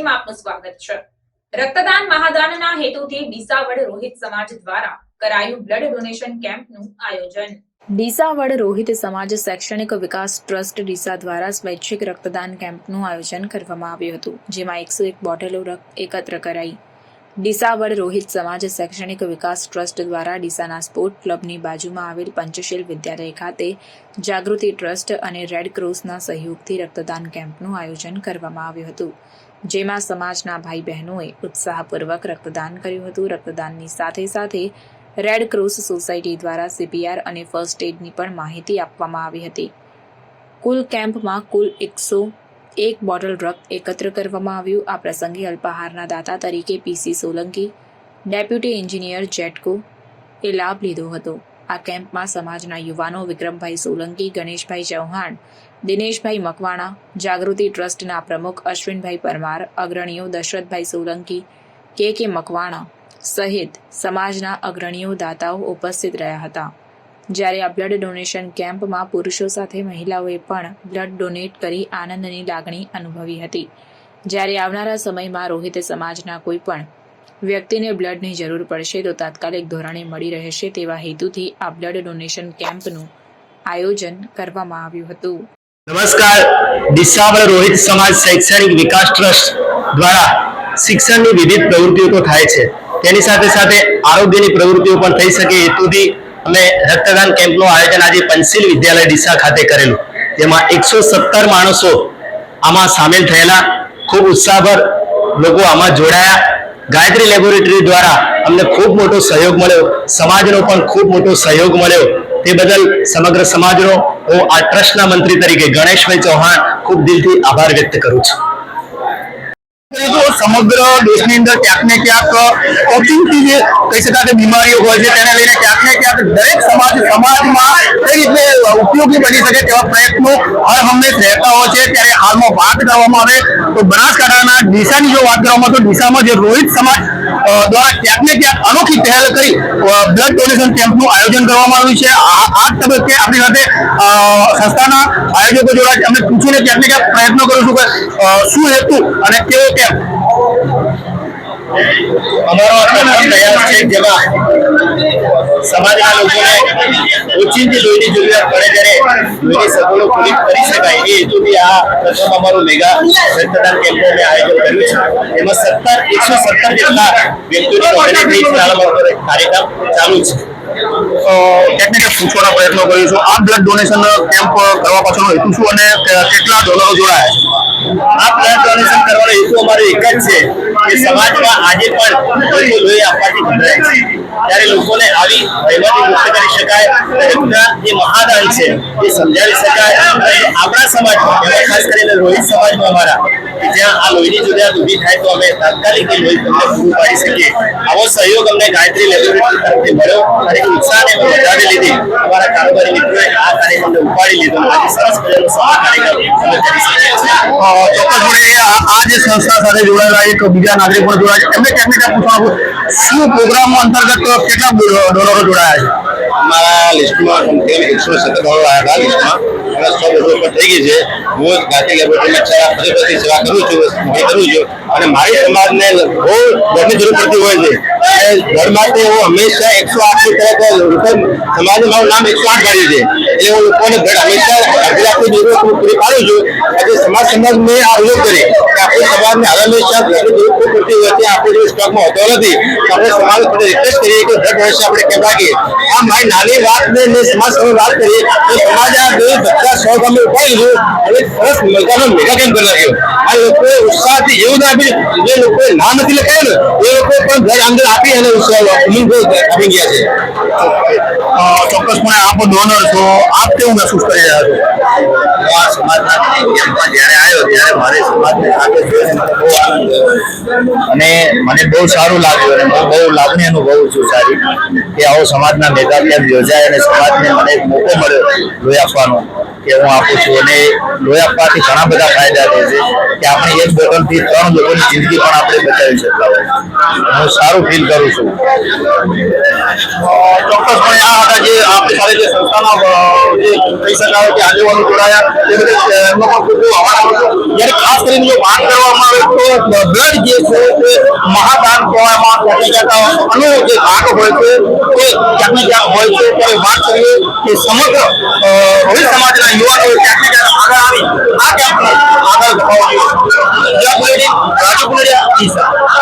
માં આપનું સ્વાગત છે. રક્તદાન મહાદાનના હેતુથી ડીસાવડ રોહિત સમાજ દ્વારા કરાયું બ્લડ ડોનેશન કેમ્પનું આયોજન. ડીસાવડ રોહિત સમાજ શૈક્ષણિક વિકાસ ટ્રસ્ટ ડીસા દ્વારા સ્વૈચ્છિક રક્તદાન કેમ્પનું આયોજન કરવામાં આવ્યું હતું, જેમાં એકસો એક બોટલો એકત્ર કરાઈ. ડીસાવડ રોહિત સમાજ શૈક્ષણિક વિકાસ ટ્રસ્ટ દ્વારા ડીસાના સ્પોર્ટ ક્લબની બાજુમાં આવેલ પંચશીલ વિદ્યાલય ખાતે જાગૃતિ ટ્રસ્ટ અને રેડ ક્રોસના સહયોગથી રક્તદાન કેમ્પનું આયોજન કરવામાં આવ્યું હતું. જેમાં સમાજના ભાઈ બહેનોએ ઉત્સાહપૂર્વક રક્તદાન કર્યું હતું. રક્તદાનની સાથે સાથે રેડ ક્રોસ સોસાયટી દ્વારા સીપીઆર અને ફર્સ્ટ એડની પણ માહિતી આપવામાં આવી હતી. કુલ કેમ્પમાં કુલ એકસો એક બોટલ રક્ત એકત્ર કરવામાં આવ્યું. આ પ્રસંગે અલ્પાહારના દાતા તરીકે PC Solanki, deputy engineer GETCO એ લાભ લીધો હતો. આ કેમ્પમાં સમાજના યુવાનો વિક્રમભાઈ સોલંકી, ગણેશભાઈ ચૌહાણ, દિનેશભાઈ મકવાણા, જાગૃતિ ટ્રસ્ટના પ્રમુખ અશ્વિનભાઈ પરમાર, અગ્રણીઓ દશરથભાઈ સોલંકી, કે કે મકવાણા સહિત સમાજના અગ્રણીઓ દાતાઓ ઉપસ્થિત રહ્યા હતા. જ્યારે આ બ્લડ ડોનેશન કેમ્પમાં પુરુષો સાથે મહિલાઓએ પણ બ્લડ ડોનેટ કરી આનંદની લાગણી અનુભવી હતી. જ્યારે આવનારા સમયમાં રોહિત સમાજના કોઈ પણ વ્યક્તિને બ્લડની જરૂર પડશે તો તાત્કાલિક ધોરણે મળી રહેશે તેવા હેતુથી આ બ્લડ ડોનેશન કેમ્પનું આયોજન કરવામાં આવ્યું હતું. નમસ્કાર. દિશાવળ રોહિત સમાજ શૈક્ષણિક વિકાસ ટ્રસ્ટ દ્વારા શિક્ષણની વિવિધ પ્રવૃત્તિઓ તો થાય છે. તેની સાથે સાથે આરોગ્યની પ્રવૃત્તિઓ પણ થઈ શકે હેતુથી અમે રક્તદાન કેમ્પનું આયોજન આજે પંચશીલ વિદ્યાલય ડીસા ખાતે કરેલું. જેમાં એકસો સત્તર માણસો આમાં સામેલ થયેલા. ખૂબ ઉત્સાહભર લોકો આમાં જોડાયા. ગાયત્રી લેબોરેટરી દ્વારા અમને ખૂબ મોટો સહયોગ મળ્યો. સમાજનો પણ ખૂબ મોટો સહયોગ મળ્યો. તે બદલ સમગ્ર સમાજનો હું આ ટ્રસ્ટના મંત્રી તરીકે ગણેશભાઈ ચૌહાણ ખૂબ દિલથી આભાર વ્યક્ત કરું છું. સમગ્ર દેશની અંદર ક્યાંક ને ક્યાંક ઓચિંતી જે કહી શકાય કે બીમારીઓ હોય છે, તેને લઈને ક્યાંક ને ક્યાંક દરેક સમાજ, સમાજમાં કઈ રીતે ઉપયોગી બની શકે તેવા પ્રયત્નો હર હંમેશ રહેતા હોય છે. ત્યારે હાલમાં વાત કરવામાં આવે તો બનાસકાંઠાના ડીસાની જો વાત કરવામાં તો ડીસામાં જે રોહિત સમાજ દ્વારા ક્યાંક ને ક્યાંક અનોખી પહેલ કરી બ્લડ ડોનેશન કેમ્પનું આયોજન કરવામાં આવ્યું છે. આ તબક્કે આપણી સાથે સંસ્થાના આયોજકો જોડાય અમે પૂછીને ક્યાંક ને ક્યાંક પ્રયત્નો કરીશું કે શું હેતુ અને કેવો અમારો સમાજના લોકોને ઓચિંતી લોહીની જરૂરિયાત પડે ત્યારે લોહીની સગવડો પૂરી કરી શકાય. એ હેતુથી આ પ્રથમ અમારું મેગા રક્તદાન કેમ્પનું આયોજન કર્યું છે. એમાં સત્તર, એકસો સત્તર જેટલા વ્યક્તિઓની નોંધણી થઈ કાર્યક્રમ ચાલુ છે. ક્યાંક ને પૂછવાના પ્રયત્નો આ બ્લડ ડોનેશન કેમ્પ કરવા પાછળનો હેતુ શું અને કેટલા ડોલરો જોડાયા આ બ્લડ ડોનેશન કરવાનો હેતુ અમારો એક જ છે કે સમાજમાં આજે પણ લોકો લોહી આપવાથી ગભરાય છે. ત્યારે લોકોને આવી વહીવટી મુક્ત કરી શકાય રક્તદાન જે મહાદાન છે. એ સમજાવી શકાય. આપણા સમાજમાં, ખાસ કરીને રોહિત સમાજમાં અમારા જ્યાં આ લોહીની જરૂરિયાત ઊભી થાય તો અમે તાત્કાલિક લોહી તમને પૂરું પાડી શકીએ. આવો સહયોગ અમને ગાયત્રી લેબોરેટરી તરફથી મળ્યો. અને ઉત્સાહને અમે લીધી. અમારા કારોબારી મિત્રોએ આ કાર્યક્રમને ઉપાડી લીધો. આજે સરસ મજાનો સભા કાર્યક્રમ અમે કરી શકીએ ચોક્કસપણે આ આ જે સંસ્થા સાથે જોડાયેલા એક બીજા નાગરિક પણ જોડાયા છે. એમને ક્યાંક ને ક્યાંક શું પ્રોગ્રામ અંતર્ગત કેટલા ડોલરો જોડાયા છે? અમારા લિસ્ટમાં કમસે કમ એકસો સત્તર ડોલર આવ્યા લિસ્ટમાં. સો થઈ ગઈ છે. હું ગાંધી લેબોરેટરીમાં છેલ્લા પચીસ સેવા કરું છું કરું છું. અને મારી સમાજને બહુ ઘરની જરૂર પડતી હોય છે. ઘર માટે હું હંમેશા એકસો આઠની તરફ લોકો સમાજે મારું નામ એકસો આઠ કાઢ્યું છે. એટલે હું લોકોને ઘર હંમેશા અડધી જરૂર હું પૂરી પાડું છું. આજે સમાજ સમાજ મેં આ વિરોધ કરી કે આપણે સમાજને હંમેશા ઘરની જરૂર પડતી હોય છે. આપણે જે સ્ટોકમાં હોતો નથી. આપણે સમાજ માટે રિક્વેસ્ટ કરીએ કે ઘર વર્ષે આપણે કેમ રાખીએ? આ મારી નાની વાત ને સમાજ સામે વાત કરી તો સમાજ આ બે બધા સો ગામે ઉપાડી લીધું અને સરસ મજાનો મેગા કેમ્પ કરી આ લોકોએ ઉત્સાહથી, એવું ના જે લોકોએ ના નથી લખાયું ને, એ લોકો પણ ઘર અંદર આપી અને ઉત્સાહ આપી ગયા છે. ચોક્કસપણે આપ ડોનર છો. આપ કેવું મહેસૂસ કરી રહ્યા છો? મને બહુ અને મને બહુ સારું લાગ્યું અને હું બહુ લાગણી અનુભવું છું સારી કે આવો સમાજના મેગા કેમ્પ યોજાય અને સમાજને મને મોકો મળ્યો લોહી આપવાનો કે હું આપું છું. અને લોહી આપવાથી ઘણા બધા ફાયદા થાય છે કે આપણે એક બોટલથી ત્રણ લોકોની જિંદગી પણ આપણે બચાવી શકતા હોય હું સારું ફીલ કરું છું. ચોક્કસપણે આ જે આપણી સાથે જે સંસ્થાના જે કહી શકાય કે આગેવાનો જોડાયા એ બધે એમનો પણ ખૂબ ખૂબ આભાર જ્યારે ખાસ કરીને જો વાત કરવામાં આવે તો બ્લડ જે છે એ મહાદાન કહેવામાં ક્યાંક ક્યાંક અનો જે ભાગ હોય છે તે ક્યાંક ને ક્યાંક હોય છે. ત્યારે વાત કરીએ કે સમગ્ર રોહિત સમાજના યુવાનોએ ક્યાંક ને ક્યાંક આગળ આવી. આ કેમ્પને આગળ ધપાવવા રાજુ પુલેડિયા ડીસા